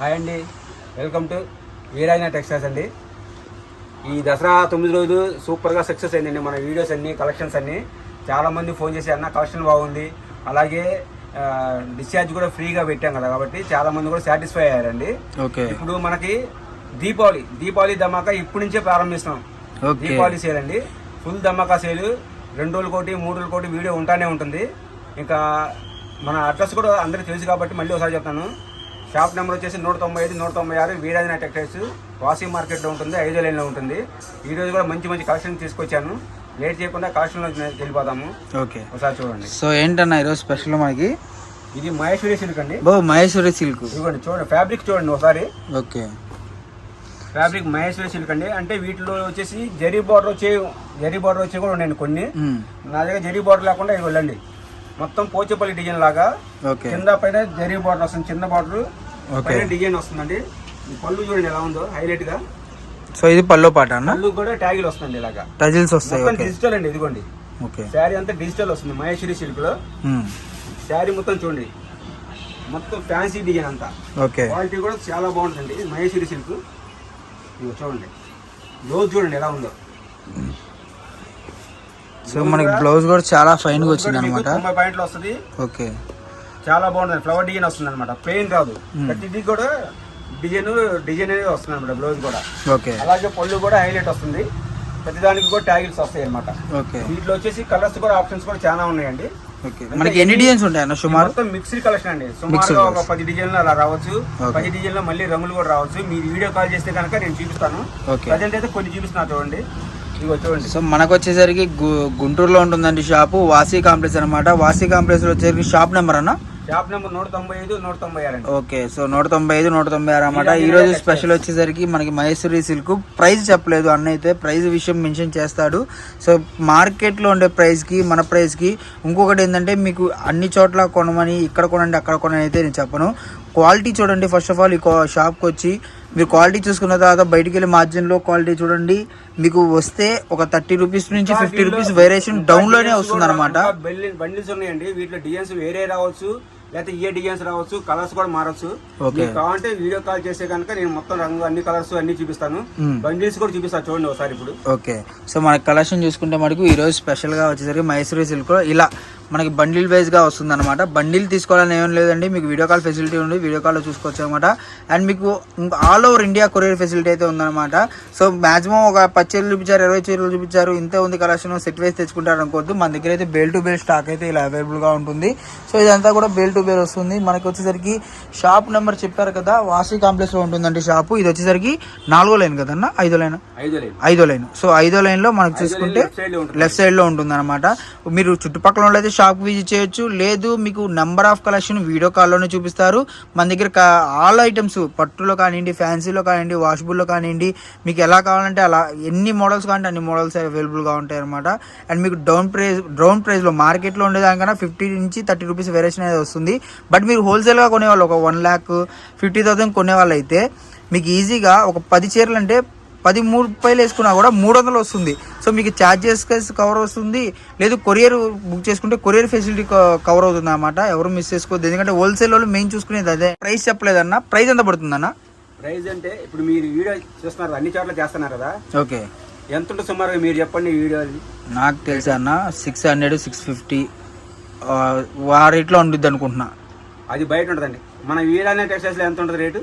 Hi అండి. Welcome to వీరాజన textiles అండి. ఈ దసరా తొమ్మిది రోజులు సూపర్గా సక్సెస్ అయిందండి మన వీడియోస్ అన్ని కలెక్షన్స్ అన్ని. చాలా మంది ఫోన్ చేసి అన్న కలెక్షన్ బాగుంది. అలాగే డిశ్చార్జ్ కూడా ఫ్రీగా పెట్టాం కదా కాబట్టి చాలా మంది కూడా సాటిస్ఫై అయ్యారండి. ఓకే. ఇప్పుడు మనకి దీపావళి దీపావళి ధమాకా ఇప్పటి నుంచే ప్రారంభిస్తున్నాం దీపావళి సేల్ అండి. ఫుల్ ధమాకా సేల్. రెండు రోజుల కోటి మూడు రోజుల కోటి వీడియో ఉంటానే ఉంటుంది. ఇంకా మన అడ్రస్ కూడా అందరికీ తెలుసు కాబట్టి మళ్ళీ ఒకసారి చెప్తాను. షాప్ నెంబర్ వచ్చేసి నూట తొంభై ఐదు నూట తొంభై ఆరు వీరాజన టెక్టైల్స్ వాషింగ్ మార్కెట్లో ఉంటుంది ఐదో లైన్లో ఉంటుంది. ఈ రోజు కూడా మంచి మంచి కలెక్షన్ తీసుకొచ్చాను. లేట్ చేయకుండా కలెక్షన్లో వెళ్ళిపోతాము ఓకే. ఒకసారి చూడండి. సో ఏంటన్న ఈరోజు స్పెషల్ మనకి? ఇది మహేశ్వరి సిల్క్ అండి. బో మహేశ్వరి సిల్క్. ఇదిగోండి చూడండి ఫ్యాబ్రిక్ చూడండి ఒకసారి. ఓకే. ఫ్యాబ్రిక్ మహేశ్వరి సిల్క్ అండి. అంటే వీటిలో వచ్చేసి జరీ బార్డర్ వచ్చే జరీ బార్డర్ వచ్చి కూడా ఉన్నాయండి కొన్ని. నా దగ్గర జరీ బార్డర్ లేకుండా ఇవి వెళ్ళండి. మొత్తం పోచపల్లి డిజైన్ లాగా. ఓకే. కింద పైన జరీ బార్డర్ వస్తుంది చిన్న బార్డర్. పైన డిజైన్ వస్తుందండి. పళ్ళు చూడండి ఎలా ఉందో హైలైట్గా. సో ఇది పల్లో పాట అన్న? పళ్ళు కూడా ట్యాగిల్ వస్తుంది ఇలాగా. టజిల్స్ వస్తాయి డిజిటల్ అండి ఇదిగోండి. ఓకే. శారీ అంతా డిజిటల్ వస్తుంది మహేశ్వరి సిల్క్లో మ్మ్. శారీ మొత్తం చూడండి. మొత్తం ఫ్యాన్సీ డిజైన్ అంతా. ఓకే. క్వాలిటీ కూడా చాలా బాగుంటుంది మహేశ్వరి సిల్క్. ఇదిగో చూడండి. బ్లౌజ్ చూడండి ఎలా ఉందో. సో మనకి బ్లౌజ్ కూడా చాలా ఫైన్గా వచ్చింది అనమాట తొంభై పాయింట్లు వస్తుంది. ఓకే. చాలా బాగుంటుంది. ఫ్లవర్ డిజైన్ వస్తుంది అనమాట ప్లెయిన్ రాదు ప్రతిదీ కూడా డిజైన్ డిజైన్ అనేది వస్తుంది అనమాట బ్లౌజ్ కూడా. ఓకే అలాగే పళ్ళు కూడా హైలైట్ వస్తుంది. ప్రతిదానికి కూడా ట్యాగిల్స్ వస్తాయి అనమాట ఓకే వీటిలో వచ్చేసి కలర్స్ కూడా ఆప్షన్స్ కూడా చాలా ఉన్నాయండి. మనకి ఎన్ని డిజైన్స్ సుమారు? మొత్తం మిక్స్డ్ కలెక్షన్ అండి. సుమారుగా ఒక పది డిజైన్లు అలా రావచ్చు. పది డిజైన్లో మళ్ళీ రంగులు కూడా రావచ్చు. మీరు వీడియో కాల్ చేస్తే కనుక నేను చూపిస్తాను. ప్రజెంట్ అయితే కొన్ని చూపిస్తున్నా చూడండి. సో మనకు వచ్చేసరికి గుంటూరులో ఉంటుందండి షాపు వాసీ కాంప్లెక్స్ అనమాట వాసీ కాంప్లెక్స్లో వచ్చేసరికి షాప్ నెంబర్ అన్న? షాప్ నెంబర్ నూట తొంభై ఐదు నూట తొంభై ఆరు అండి. ఓకే సో నూట తొంభై ఐదు నూట తొంభై ఆరు అనమాట ఈ రోజు స్పెషల్ వచ్చేసరికి మనకి మహేశ్వరి సిల్క్. ప్రైస్ చెప్పలేదు అన్న అయితే ప్రైస్ విషయం మెన్షన్ చేస్తాడు. సో మార్కెట్లో ఉండే ప్రైస్కి మన ప్రైస్కి ఇంకొకటి ఏంటంటే మీకు అన్ని చోట్ల కొనమని ఇక్కడ కొనండి అక్కడ కొనని అయితే నేను చెప్పను. క్వాలిటీ చూడండి ఫస్ట్ ఆఫ్ ఆల్ ఈ కో- షాప్కి వచ్చి మీరు క్వాలిటీ చూసుకున్న తర్వాత బయటికి వెళ్ళి మార్జిన్లో క్వాలిటీ చూడండి. మీకు వస్తే ఒక థర్టీ రూపీస్ నుంచి ఫిఫ్టీ రూపీస్ వేరియేషన్ డౌన్లోనే వస్తుంది అనమాట బండిల్స్ ఉన్నాయండి. వీటిలో డిజైన్స్ వేరే రావచ్చు లేకపోతే ఏ డిజైన్స్ రావచ్చు కలర్స్ కూడా మారచ్చు. కావాలంటే వీడియో కాల్ చేస్తే కనుక నేను మొత్తం రంగు అన్ని కలర్స్ అన్ని చూపిస్తాను. Hmm. బండిల్స్ కూడా చూపిస్తాను చూడండి ఒకసారి ఇప్పుడు. ఓకే సో మన కలెక్షన్ చూసుకుంటే మనకు ఈరోజు స్పెషల్గా వచ్చేసరికి మైసూరి సిల్క్ ఇలా మనకి బండిల్ వైజ్గా వస్తుంది అనమాట బండిల్ తీసుకోవాలని ఏం లేదండి. మీకు వీడియో కాల్ ఫెసిలిటీ ఉంది. వీడియో కాల్లో చూసుకోవచ్చు అనమాట అండ్ మీకు all over India courier facility అయితే ఉందన్నమాట. సో మాక్సిమం ఒక పది చీరలు చూపించారు ఇరవై చీరలు చూపించారు. ఇంతే ఉంది కలెక్షన్ సెట్ వేసి తెచ్చుకుంటారు అనుకోవద్దు. మన దగ్గర అయితే బేల్ టు బేల్ స్టాక్ అయితే ఇలా అవైలబుల్గా ఉంటుంది. సో ఇదంతా కూడా బేల్ టు బేల్ వస్తుంది. మనకి వచ్చేసరికి షాప్ నెంబర్ చెప్పారు కదా. వాసి కాంప్లెక్స్లో ఉంటుందండి షాపు ఇది వచ్చేసరికి నాలుగో లైన్ కదన్నా? ఐదో లైన్? ఐదు లైన్. సో ఐదో లైన్. లో మనకు చూసుకుంటే లెఫ్ట్ సైడ్లో ఉంటుంది అనమాట మీరు చుట్టుపక్కల అయితే షాప్ విజిట్ చేయొచ్చు. లేదు మీకు నెంబర్ ఆఫ్ కలెక్షన్ వీడియో కాల్లోనే చూపిస్తారు. మన దగ్గర ఆల్ ఐటమ్స్ పట్టులో కానివ్వండి ఫ్యాన్సీలో కానివ్వండి వాష్బుల్లో కానివ్వండి మీకు ఎలా కావాలంటే అలా ఎన్ని మోడల్స్ కావాలంటే అన్ని మోడల్స్ అవైలబుల్గా ఉంటాయి అనమాట అండ్ మీకు డౌన్ ప్రైస్ డౌన్ ప్రైస్లో మార్కెట్లో ఉండేదానికన్నా ఫిఫ్టీ నుంచి థర్టీ రూపీస్ వేరియేషన్ అనేది వస్తుంది. బట్ మీరు హోల్సేల్గా కొనేవాళ్ళు ఒక వన్ ల్యాక్ ఫిఫ్టీ థౌసండ్ కొనేవాళ్ళు అయితే మీకు ఈజీగా ఒక పది చీరలు అంటే పది మూడు రూపాయలు వేసుకున్నా కూడా మూడు వందలు వస్తుంది. సో మీకు ఛార్జెస్ కవర్ వస్తుంది. లేదు కొరియర్ బుక్ చేసుకుంటే కొరియర్ ఫెసిలిటీ కవర్ అవుతుంది అనమాట ఎవరు మిస్ చేసుకోవద్దు. ఎందుకంటే హోల్సేల్ వాళ్ళు మెయిన్ చూసుకునేది అదే. ప్రైస్ చెప్పలేదన్న ప్రైస్ ఎంత పడుతుందన్న? ప్రైస్ అంటే ఇప్పుడు మీరు వీడియో చూస్తున్నారు అన్ని చోట్ల చేస్తున్నారు కదా? ఓకే. ఎంత ఉంటుంది సుమారుగా మీరు చెప్పండి వీడియో. నాకు తెలుసా అన్న సిక్స్ హండ్రెడ్ సిక్స్ ఫిఫ్టీ ఆ రేట్లో ఉండిద్ది అనుకుంటున్నా. అది బయట ఉంటుందండి. మన వీడానే టెక్స్టైల్స్లో ఎంత ఉంటుంది రేటు?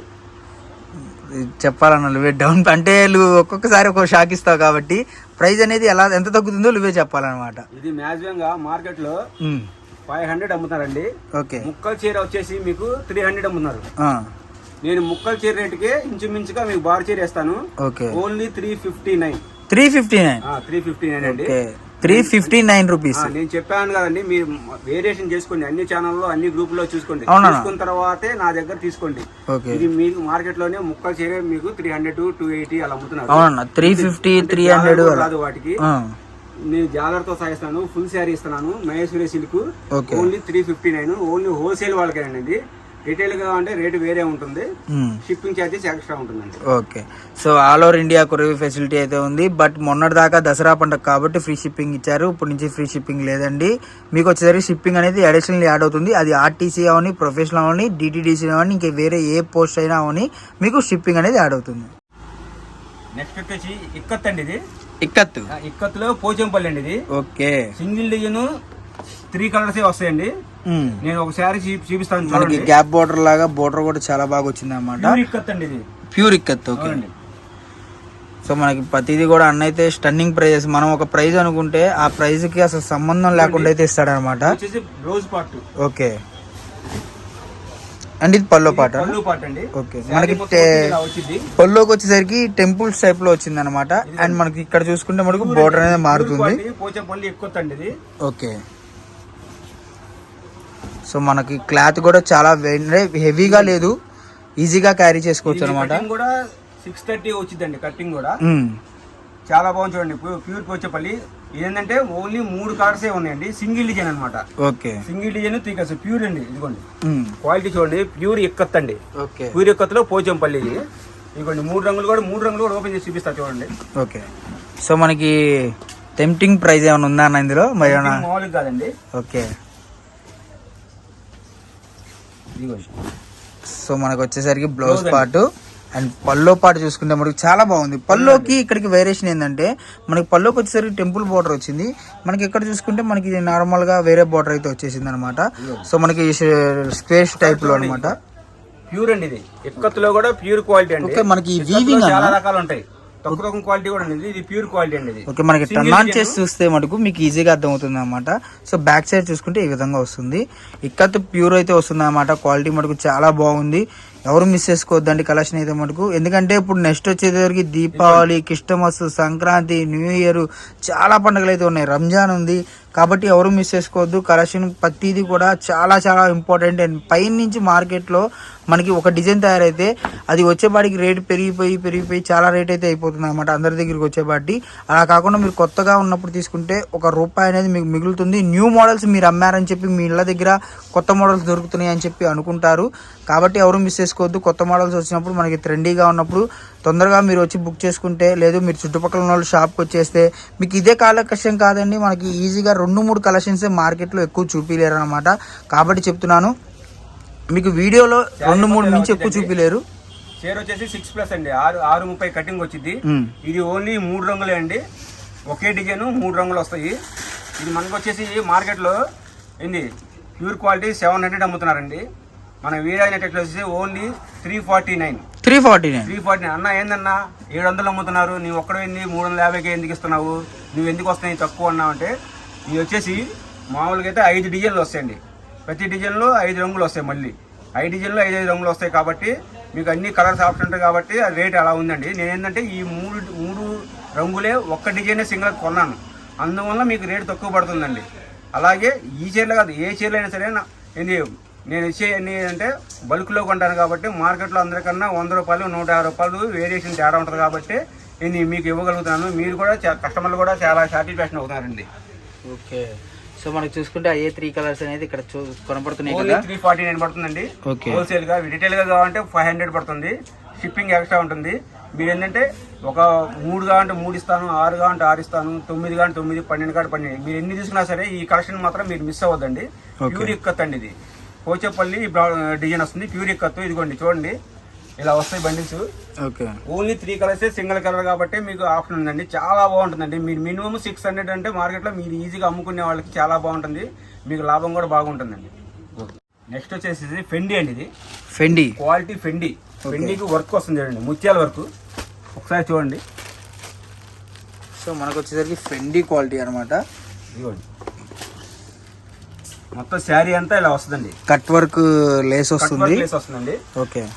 చెప్పాలన్న నువ్వే డౌన్ అంటే నువ్వు ఒక్కొక్కసారి ఒక్కొక్క షాక్ ఇస్తావు కాబట్టి ప్రైస్ అనేది ఎలా ఎంత తగ్గుతుందో నువ్వే చెప్పాలన్నమాట. ఇది మ్యాక్సిమం గా మార్కెట్లో ఫైవ్ హండ్రెడ్ అమ్ముతారండి ఓకే. ముక్కల చీర వచ్చేసి మీకు త్రీ హండ్రెడ్ అమ్ముతున్నారు. నేను ముక్కల చీర రేటుకే ఇంచుమించుగా మీకు బార్ చీర ఇస్తాను okay. Only three fifty nine three fifty nine three fifty nine అండి త్రీ ఫిఫ్టీ నైన్ రూపీస్. నేను చెప్పాను కదండి మీరు వేరియేషన్ చేసుకోండి. అన్ని ఛానల్లో అన్ని గ్రూపుల్లో చూసుకోండి? చూసుకున్న తర్వాతే నా దగ్గర తీసుకోండి. ఇది మీకు మార్కెట్లోనే ముక్కల చీర మీకు త్రీ హండ్రెడ్ టూ ఎయిటీ అలా అమ్ముతున్నారు. అవునన్న త్రీ ఫిఫ్టీ త్రీ హండ్రెడ్ కూడా రాదు వాటికి. నేను జాలర్తో సాగిస్తాను ఫుల్ శారీ ఇస్తున్నాను. Maheshwari silk only three fifty nine only wholesale వాళ్ళకేనండి. రిటైల్గా అంటే రేటు వేరే ఉంటుంది. షిప్పింగ్ ఛార్జెస్ ఎక్స్ట్రా ఉంటుందండి. Okay so all over India courier facility అయితే ఉంది. బట్ మొన్నటి దాకా దసరా పండుగ కాబట్టి ఫ్రీ షిప్పింగ్ ఇచ్చారు. ఇప్పటి నుంచి ఫ్రీ షిప్పింగ్ లేదండి. మీకు వచ్చేసరికి షిప్పింగ్ అనేది అడిషనల్ యాడ్ అవుతుంది. అది ఆర్టీసీ అవని ప్రొఫెషనల్ అవని డిటీడీసీ అవని ఇంకా వేరే ఏ పోస్ట్ అయినా అవని మీకు షిప్పింగ్ అనేది యాడ్ అవుతుంది. నెక్స్ట్ వచ్చేసి ఇక్కత్ అండి ఇది. ఇక్కత్తు ఆ, ఇక్కత్తులో పోచంపల్లి అండి ఇది. Okay single design three colours వస్తాయండి. నేను ఒక శారీ చూపిస్తాను చూడండి. గ్యాప్ బోర్డర్ లాగా బోర్డర్ కూడా చాలా బాగా వచ్చింది అనమాట ప్యూర్ ఇక్కత్ అండి ఇది. ప్యూర్ ఇక్కత్ ఓకే అవునండి. సో మనకి ప్రతిదీ కూడా అన్న అయితే స్టన్నింగ్ ప్రైజెస్ మనం ఒక ప్రైజ్ అనుకుంటే ఆ ప్రైజ్కి అసలు సంబంధం లేకుండా అయితే ఇస్తాడనమాట రోజ్ పార్ట్ ఓకే అండ్ ఇది పల్లో పాట? ఓకే మనకి పల్లోకి వచ్చేసరికి టెంపుల్స్ టైప్లో వచ్చింది అనమాట అండ్ మనకి ఇక్కడ చూసుకుంటే మనకు బోర్డర్ అనేది మారుతుంది. ఓకే సో మనకి క్లాత్ కూడా చాలా హెవీగా లేదు. ఈజీగా క్యారీ చేసుకోవచ్చు అనమాట కూడా సిక్స్ థర్టీ వచ్చిందండి కటింగ్ కూడా. చాలా బాగుంది చూడండి ప్యూ- ప్యూర్ పోచంపల్లి ఏంటంటే ఓన్లీ మూడు కలర్స్ ఉన్నాయండి సింగిల్ డిజైన్ అన్నమాట. Okay. Single design three colours pure అండి ఇదిగోండి. క్వాలిటీ చూడండి ప్యూర్ ఎక్కత్ అండి ఓకే. ప్యూర్ ఎక్కత్తులో పోచంపల్లి ఇది. ఇదిగోండి మూడు రంగులు కూడా మూడు రంగులు కూడా ఓపెన్ చేసి చూపిస్తా చూడండి. ఓకే. సో మనకి టెంప్టింగ్ ప్రైస్ ఏమైనా ఉందా అన్న ఇందులో? మరి మామూలుగా కాదండి. ఓకే. సో మనకు వచ్చేసరికి blouse part and. Pallu part చూసుకుంటే మనకి చాలా బాగుంది. పల్లోకి ఇక్కడికి వేరియేషన్ ఏంటంటే మనకి పల్లోకి వచ్చేసరికి టెంపుల్ బార్డర్ వచ్చింది. మనకి ఇక్కడ చూసుకుంటే మనకి ఇది నార్మల్గా వేరే బార్డర్ అయితే వచ్చేసింది అనమాట సో మనకి స్పేస్ టైప్లో అనమాట ప్యూర్ అండి ఇది. ఎక్కత్తులో కూడా ప్యూర్ క్వాలిటీ అండి. ఓకే, మనకి weaving చాలా? రకాలు ఉంటాయి. తక్కువ రకం క్వాలిటీ కూడా ఉంది ఇది ప్యూర్ క్వాలిటీ అండి ఇది ఓకే మనకి టర్న్ ఆన్. చేసి చూస్తే మటుకు మీకు ఈజీగా అర్థమవుతుంది అనమాట సో బ్యాక్ సైడ్ చూసుకుంటే ఈ విధంగా వస్తుంది. ఇక్కత్ ప్యూర్ అయితే వస్తుంది అనమాట క్వాలిటీ మటుకు చాలా బాగుంది. ఎవరు మిస్ చేసుకోవద్దండి కలెక్షన్ అయితే మటుకు. ఎందుకంటే ఇప్పుడు నెక్స్ట్ వచ్చేసరికి Deepavali Christmas Sankranti new year చాలా పండుగలు అయితే ఉన్నాయి. రంజాన్ ఉంది. కాబట్టి ఎవరు మిస్ చేసుకోవద్దు. కలెక్షన్ ప్రతిదీ కూడా చాలా చాలా ఇంపార్టెంట్ అండ్ పైన నుంచి మార్కెట్లో మనకి ఒక డిజైన్ తయారైతే అది వచ్చేపాటికి రేట్ పెరిగిపోయి పెరిగిపోయి చాలా రేట్ అయితే అయిపోతుంది అనమాట అందరి దగ్గరికి వచ్చేపాటి. అలా కాకుండా మీరు కొత్తగా ఉన్నప్పుడు తీసుకుంటే ఒక రూపాయి అనేది మీకు మిగులుతుంది. న్యూ మోడల్స్ మీరు అమ్మారని చెప్పి మీ ఇళ్ళ దగ్గర కొత్త మోడల్స్ దొరుకుతున్నాయి అని చెప్పి అనుకుంటారు. కాబట్టి ఎవరు మిస్ చేసుకోవద్దు. కొత్త మోడల్స్ వచ్చినప్పుడు మనకి ట్రెండీగా ఉన్నప్పుడు తొందరగా మీరు వచ్చి బుక్ చేసుకుంటే లేదు మీరు చుట్టుపక్కల ఉన్న వాళ్ళు షాప్కి వచ్చేస్తే మీకు ఇదే కలెక్షన్ కాదండి. మనకి ఈజీగా రెండు మూడు కలెక్షన్స్ మార్కెట్లో ఎక్కువ చూపించలేరు అనమాట కాబట్టి చెప్తున్నాను మీకు వీడియోలో రెండు మూడు నుంచి ఎక్కువ చూపించలేరు చీర వచ్చేసి సిక్స్ ప్లస్ అండి. ఆరు ఆరు ముప్పై కటింగ్ వచ్చింది. ఇది ఓన్లీ మూడు రంగులే అండి. ఒకే డిజైన్ మూడు రంగులు వస్తాయి. ఇది మనకు వచ్చేసి మార్కెట్లో ఏంది? ప్యూర్ క్వాలిటీ సెవెన్ హండ్రెడ్ అమ్ముతున్నారండి. మన వీడియో నెట్ వచ్చేసి only three forty nine three forty nine. Three forty అన్న ఏందన్నా? ఏడు వందలు అమ్ముతున్నారు. నీవు ఒక్కడ ఏంది మూడు వందల యాభైకి ఎందుకు ఇస్తున్నావు? నువ్వు ఎందుకు వస్తాయి తక్కువ అన్నావు అంటే ఇవి వచ్చేసి మామూలుగా అయితే ఐదు డిజైన్లు వస్తాయండి. ప్రతి డిజైన్లో ఐదు రంగులు వస్తాయి మళ్ళీ. ఐదు డిజైన్లో ఐదు ఐదు రంగులు వస్తాయి కాబట్టి మీకు అన్ని కలర్స్ ఆప్షన్ ఉంటాయి కాబట్టి ఆ రేట్ అలా ఉందండి. నేను ఏంటంటే ఈ మూడు మూడు రంగులే ఒక్క డిజైనే సింగిల్ కొన్నాను. అందువల్ల మీకు రేట్ తక్కువ పడుతుందండి. అలాగే ఈ చీరలు కాదు ఏ చీరలు అయినా సరే ఏంది నేను ఇచ్చే అన్ని అంటే బల్క్లో కొంటాను కాబట్టి మార్కెట్లో అందరికన్నా వంద రూపాయలు నూట యాభై రూపాయలు వేరియేషన్ తేడా ఉంటుంది కాబట్టి నేను మీకు ఇవ్వగలుగుతున్నాను మీరు కూడా కస్టమర్లు కూడా చాలా సాటిస్ఫాక్షన్ అవుతున్నారండి ఓకే. సో మనకి చూసుకుంటే ఏ త్రీ కలర్స్ అనేది ఇక్కడ చూ కనపడుతున్నాయి కదా. త్రీ ఫార్టీ నైన్ పడుతుందండి. ఓకే. హోల్సేల్గా రిటైల్గా కావాలంటే ఫైవ్ హండ్రెడ్ పడుతుంది. షిప్పింగ్ ఎక్స్ట్రా ఉంటుంది. మీరు ఏంటంటే ఒక మూడు కావాలంటే మూడు ఇస్తాను ఆరు కావాలంటే ఆరు ఇస్తాను తొమ్మిది కావాలంటే తొమ్మిది పన్నెండు కావాలంటే పన్నెండు. మీరు ఎన్ని తీసుకున్నా సరే ఈ కలెక్షన్ మాత్రం మీరు మిస్ అవ్వద్దండి. ప్యూర్ ఇక్కత్ అండి ఇది. పోచపల్లి డిజైన్ వస్తుంది ప్యూర్ ఇక్కత్తు ఇదిగోండి చూడండి. ఇలా వస్తాయి bundles. Okay. Only three colours single colour కాబట్టి మీకు ఆప్షన్ ఉందండి. చాలా బాగుంటుందండి. మీరు మినిమం సిక్స్ హండ్రెడ్ అంటే మార్కెట్లో మీరు ఈజీగా అమ్ముకునే వాళ్ళకి చాలా బాగుంటుంది. మీకు లాభం కూడా బాగుంటుందండి. నెక్స్ట్ వచ్చేసి ఫెండి అండి ఇది. ఫెండి క్వాలిటీ ఫెండి ఫెండికి వర్క్ వస్తుంది చూడండి. ముత్యాల వర్క్ ఒకసారి చూడండి. సో మనకు వచ్చేసరికి ఫెండి క్వాలిటీ అనమాట ఇదిగోండి. మొత్తం శారీ అంతా ఇలా వస్తుందండి. కట్ వర్క్ లేస్ వస్తుంది. లేస్ వస్తుందండి. ఓకే.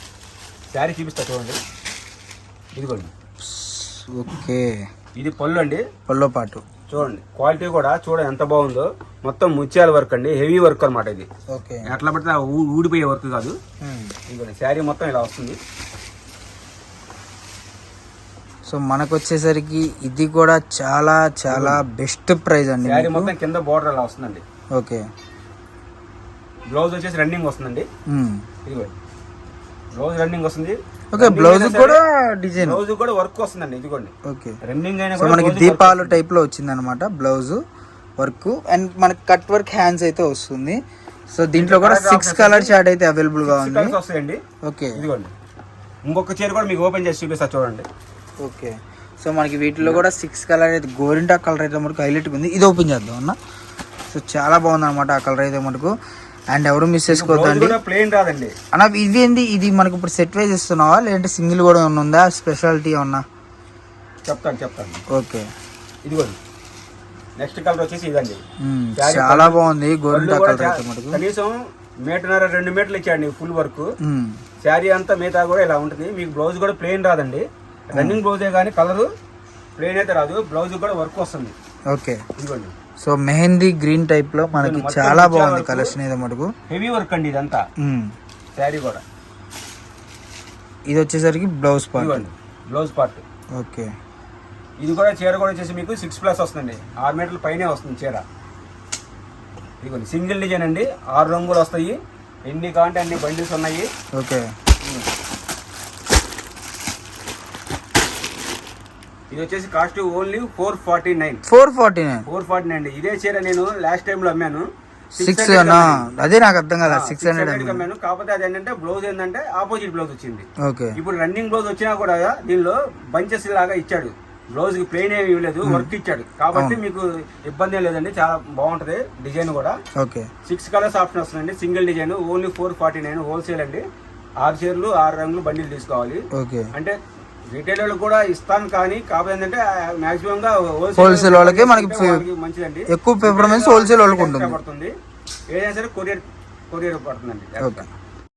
శారీ చూపిస్తా చూడండి. ఇదిగోండి. ఓకే. ఇది పళ్ళు అండి. పల్లో పాటు. చూడండి. క్వాలిటీ కూడా చూడండి ఎంత బాగుందో. మొత్తం ముత్యాల వర్క్ అండి. హెవీ వర్క్ అన్నమాట ఇది. ఓకే. ఎట్లా పడితే ఊడిపోయే వర్క్ కాదు. ఇదిగోండి. శారీ మొత్తం ఇలా వస్తుంది. సో మనకు వచ్చేసరికి ఇది కూడా చాలా చాలా బెస్ట్ ప్రైస్ అండి. మొత్తం కింద బోర్డర్ ఇలా వస్తుందండి. ఓకే. బ్లౌజ్ వచ్చేసి రన్నింగ్ వస్తుందండి. ఇదిగోండి బ్లౌజ్ రన్నింగ్ వస్తుంది. ఓకే బ్లౌజ్ కూడా డిజైన్. బ్లౌజ్ కూడా వర్క్ వస్తుందండి ఇదిగోండి. ఓకే. రన్నింగ్ అయినా మనకి దీపాలు టైప్లో వచ్చింది అనమాట బ్లౌజ్ వర్క్. అండ్ మనకి కట్ వర్క్ హ్యాండ్స్ అయితే వస్తుంది. సో దీంట్లో కూడా సిక్స్ కలర్ షార్ట్ అయితే అవైలబుల్గా ఉంది. వస్తాయండి. ఓకే. ఇదిగోండి. ఇంకొక చీర కూడా మీకు ఓపెన్ చేసి చూపిస్తా చూడండి. ఓకే. సో మనకి వీటిలో కూడా సిక్స్ కలర్ అయితే గోరింటా కలర్ అయితే మనకు హైలైట్ ఉంది. ఇది ఓపెన్ చేద్దాం అన్న. సో చాలా బాగుంది అనమాట ఆ కలర్ అయితే మనకు అండ్ ఎవరు మిస్ చేసుకోవద్దండి కూడా ప్లెయిన్ రాదండి. అన్న ఇది ఏంది ఇది మనకి ఇప్పుడు సెట్ వైజ్ ఇస్తున్నావా? లేదంటే సింగిల్ కూడా ఉందా? స్పెషాలిటీ ఏమన్నా? చెప్తాను చెప్తాను. ఓకే ఇదిగోండి నెక్స్ట్ కలర్ వచ్చేసి ఇదండి. Saree చాలా బాగుంది. కూడా కలర్ కనీసం మీటర్న్నర రెండు మీటర్లు ఇచ్చాడు ఫుల్ వర్క్ మ్మ్. శారీ అంతా మిగతా కూడా ఇలా ఉంటుంది. మీకు బ్లౌజ్ కూడా ప్లెయిన్ రాదండి. రన్నింగ్ బ్లౌజే కానీ కలర్ ప్లెయిన్ అయితే రాదు. బ్లౌజ్ కూడా వర్క్ వస్తుంది. ఓకే ఇదిగోండి. సో మెహందీ గ్రీన్ టైప్లో మనకి చాలా బాగుంది కలెక్షన్ అయితే మటుకు. హెవీ వర్క్ అండి ఇదంతా. శారీ కూడా. ఇది వచ్చేసరికి blouse part blouse part okay. ఇది కూడా చీర కూడా వచ్చేసి మీకు సిక్స్ ప్లస్ వస్తుంది ఆరు మీటర్ల పైనే వస్తుంది చీర. ఇదిగోండి సింగిల్ డిజైన్ అండి. ఆరు రంగులు వస్తాయి. ఎన్ని కావాలంటే అన్ని బండిల్స్ ఉన్నాయి. ఓకే. ఇది వచ్చేసి cost only four forty nine. Four forty nine. Four forty nine ఇదే చీర నేను లాస్ట్ టైం లో అమ్మాను. సిక్స్ అదే నాకు అర్థం కదా సిక్స్ హండ్రెడ్ అమ్మాను కాకపోతే అది ఏంటంటే బ్లౌజ్ ఏంటంటే ఆపోజిట్ బ్లౌజ్ వచ్చింది. ఓకే. ఇప్పుడు రన్నింగ్ బ్లౌజ్ వచ్చినా కూడా దీనిలో బంచెస్ లాగా ఇచ్చాడు. బ్లౌజ్కి ప్లెయిన్ ఏమి ఇవ్వలేదు వర్క్ ఇచ్చాడు. కాబట్టి మీకు ఇబ్బంది లేదండి. చాలా బాగుంటది డిజైన్ కూడా. ఓకే. సిక్స్ కలర్స్ ఆప్షన్ వస్తుందండి. Single design only four forty nine wholesale అండి. ఆరు చీరలు ఆరు రంగులు బండిలు తీసుకోవాలి. అంటే రిటైల్ వాళ్ళకి కూడా ఇస్తాను కానీ కాకపోతే ఏంటంటే మాక్సిమం గా Wholesale వాళ్ళకే మనకి మంచిదండి. ఎక్కువ preference wholesale వాళ్ళకి ఉంటుంది. పడుతుంది. ఏదైనా సరే కొరియర్ కొరియర్ పడుతుందండి. ఓకే